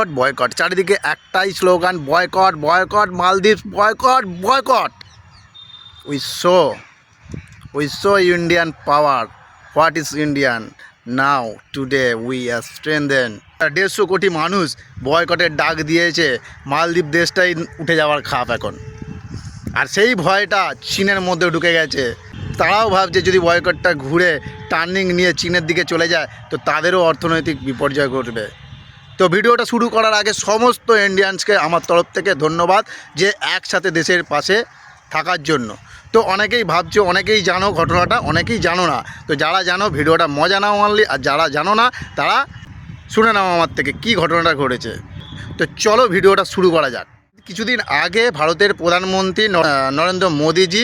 Boycott boycott চারিদিকে একটাই slogan boycott boycott Maldives boycott boycott we show we show Indian power what is Indian now today we are strengthen দেড়শো কোটি মানুষ বয়কটের ডাক দিয়েছে মালদ্বীপ দেশটাই উঠে যাওয়ার খাপ এখন। আর সেই ভয়টা চীনের মধ্যে ঢুকে গেছে। তারাও ভাবছে যদি বয়কটটা ঘুরে টার্নিং নিয়ে চীনের দিকে চলে যায়, তো তাদেরও অর্থনৈতিক বিপর্যয় ঘটবে। তো ভিডিওটা শুরু করার আগে সমস্ত ইন্ডিয়ানসকে আমার তরফ থেকে ধন্যবাদ যে একসাথে দেশের পাশে থাকার জন্য। তো অনেকেই ভাবছ, অনেকেই জানো ঘটনাটা, অনেকেই জানো না। তো যারা জানো, ভিডিওটা মজা নাও অনলি আর যারা জানো না, তারা শুনে নাও আমার থেকে কি ঘটনাটা ঘটেছে। তো চলো ভিডিওটা শুরু করা যাক। কিছুদিন আগে ভারতের প্রধানমন্ত্রী নরেন্দ্র মোদীজি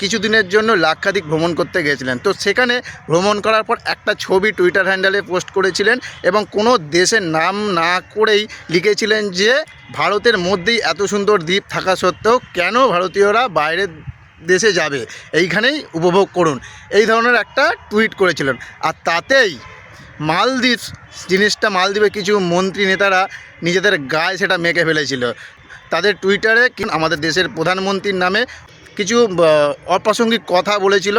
কিছুদিনের জন্য লাক্ষাধিক ভ্রমণ করতে গেছিলেন। তো সেখানে ভ্রমণ করার পর একটা ছবি টুইটার হ্যান্ডেলে পোস্ট করেছিলেন এবং কোনো দেশের নাম না করেই লিখেছিলেন যে, ভারতের মধ্যেই এত সুন্দর দ্বীপ থাকা সত্ত্বেও কেন ভারতীয়রা বাইরের দেশে যাবে? এইখানেই উপভোগ করুন। এই ধরনের একটা টুইট করেছিলেন। আর তাতেই মালদ্বীপ, জিনিসটা মালদ্বীপের কিছু মন্ত্রী নেতারা নিজেদের গায়ে সেটা মেখে ফেলেছিল। তাদের টুইটারে আমাদের দেশের প্রধানমন্ত্রীর নামে কিছু অপ্রাসঙ্গিক কথা বলেছিল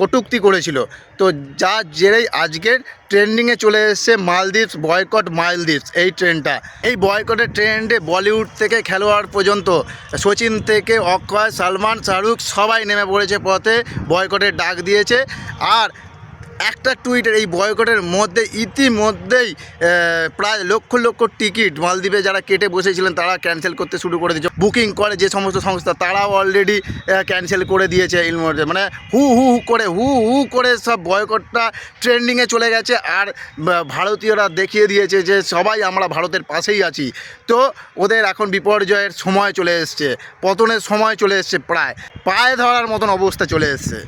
কটূক্তি করেছিল। তো যা জেরেই আজকের ট্রেন্ডিংয়ে চলে এসেছে মালদ্বীপস বয়কট মালদ্বীপস, এই ট্রেনটা। এই বয়কটের ট্রেন্ডে বলিউড থেকে খেলোয়াড় পর্যন্ত, সচিন থেকে অক্ষয়, সালমান শাহরুখ সবাই নেমে পড়েছে পথে, বয়কটের ডাক দিয়েছে। আর একটা টুইটের এই বয়কটের মধ্যে, ইতিমধ্যেই প্রায় লক্ষ লক্ষ টিকিট মালদ্বীপে যারা কেটে বসেছিলেন, তারা ক্যান্সেল করতে শুরু করে দিয়েছে। বুকিং করে যে সমস্ত সংস্থা, তারাও অলরেডি ক্যান্সেল করে দিয়েছে এই মুহূর্তে। মানে হু হু হু করে, হু হু করে সব বয়কটটা ট্রেন্ডিংয়ে চলে গেছে আর ভারতীয়রা দেখিয়ে দিয়েছে যে সবাই আমরা ভারতের পাশেই আছি। তো ওদের এখন বিপর্যয়ের সময় চলে এসছে, পতনের সময় চলে এসছে প্রায়। পায়ে ধরার মতন অবস্থা চলে এসছে।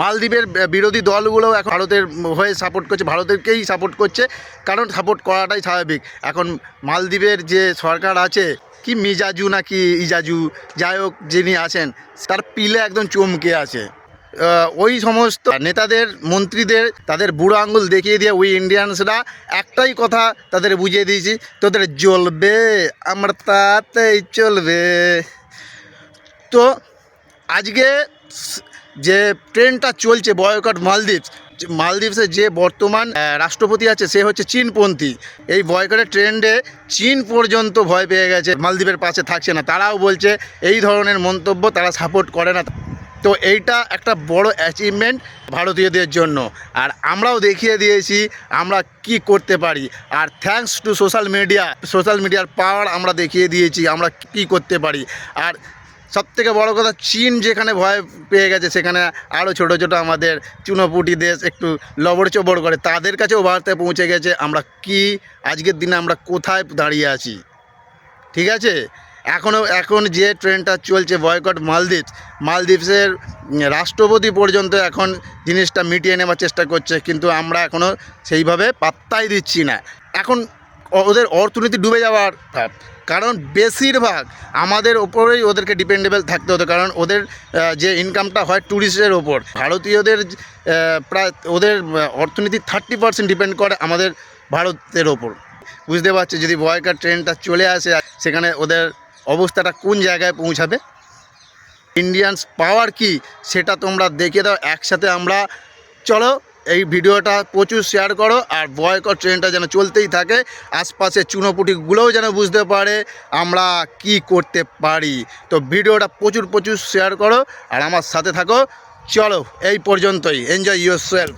মালদ্বীপের বিরোধী দলগুলোও এখন ভারতের হয়ে সাপোর্ট করছে ভারতেরকেই সাপোর্ট করছে। কারণ সাপোর্ট করাটাই স্বাভাবিক। এখন মালদ্বীপের যে সরকার আছে, কি মিজাজু না কি ইজাজু, যাই হোক যিনি আছেন, তার পিলে একদম চমকে আছে। ওই সমস্ত নেতাদের, মন্ত্রীদের, তাদের বুড়ো আঙ্গুল দেখিয়ে দিয়ে ওই ইন্ডিয়ানসরা একটাই কথা তাদের বুঝিয়ে দিয়েছি, তোদের জ্বলবে, আমার তাতেই চলবে। তো আজকে যে ট্রেনটা চলছে বয়কট মালদ্বীপ মালদ্বীপসে যে বর্তমান রাষ্ট্রপতি আছে, সে হচ্ছে চীনপন্থী। এই বয়কটের ট্রেন্ডে চীন পর্যন্ত ভয় পেয়ে গেছে, মালদ্বীপের পাশে থাকছে না। তারাও বলছে এই ধরনের মন্তব্য তারা সাপোর্ট করে না। তো এইটা একটা বড় অ্যাচিভমেন্ট ভারতীয়দের জন্য। আর আমরাও দেখিয়ে দিয়েছি আমরা কি করতে পারি। আর thanks to social media social মিডিয়ার পাওয়ার আমরা দেখিয়ে দিয়েছি আমরা কি করতে পারি। আর সবথেকে বড় কথা, চীন যেখানে ভয় পেয়ে গেছে, সেখানে আরও ছোট ছোট আমাদের চুনোপুটি দেশ একটু লবড় চবড় করে, তাদের কাছেও বার্তা পৌঁছে গেছে। আমরা কি, আজকের দিনে আমরা কোথায় দাঁড়িয়ে আছি? ঠিক আছে? এখনও এখন যে ট্রেনটা চলছে, বয়কট মালদ্বীপ মালদ্বীপসের রাষ্ট্রপতি পর্যন্ত এখন জিনিসটা মিটিয়ে নেওয়ার চেষ্টা করছে, কিন্তু আমরা এখনও সেইভাবে পাত্তাই দিচ্ছি না। এখন ওদের অর্থনীতি ডুবে যাওয়ার। কারণ বেশিরভাগ আমাদের ওপরেই ওদেরকে ডিপেন্ডেবল থাকতে হতো, কারণ ওদের যে ইনকামটা হয় ট্যুরিস্টের ওপর, ভারতীয়দের প্রায় ওদের অর্থনীতি থার্টি পার্সেন্ট ডিপেন্ড করে আমাদের ভারতের ওপর। বুঝতে পারছি, যদি বয়কার ট্রেনটা চলে আসে, সেখানে ওদের অবস্থাটা কোন জায়গায় পৌঁছাবে? ইন্ডিয়ানস পাওয়ার কি, সেটা তোমরা দেখে দাও, একসাথে আমরা, চলো এই ভিডিওটা প্রচুর শেয়ার করো আর বয়কট ট্রেনটা যেন চলতেই থাকে, আশপাশের চুনোপুটিগুলোও যেন বুঝতে পারে আমরা কি করতে পারি। তো ভিডিওটা প্রচুর প্রচুর শেয়ার করো আর আমার সাথে থাকো। চলো, এই পর্যন্তই। Enjoy your self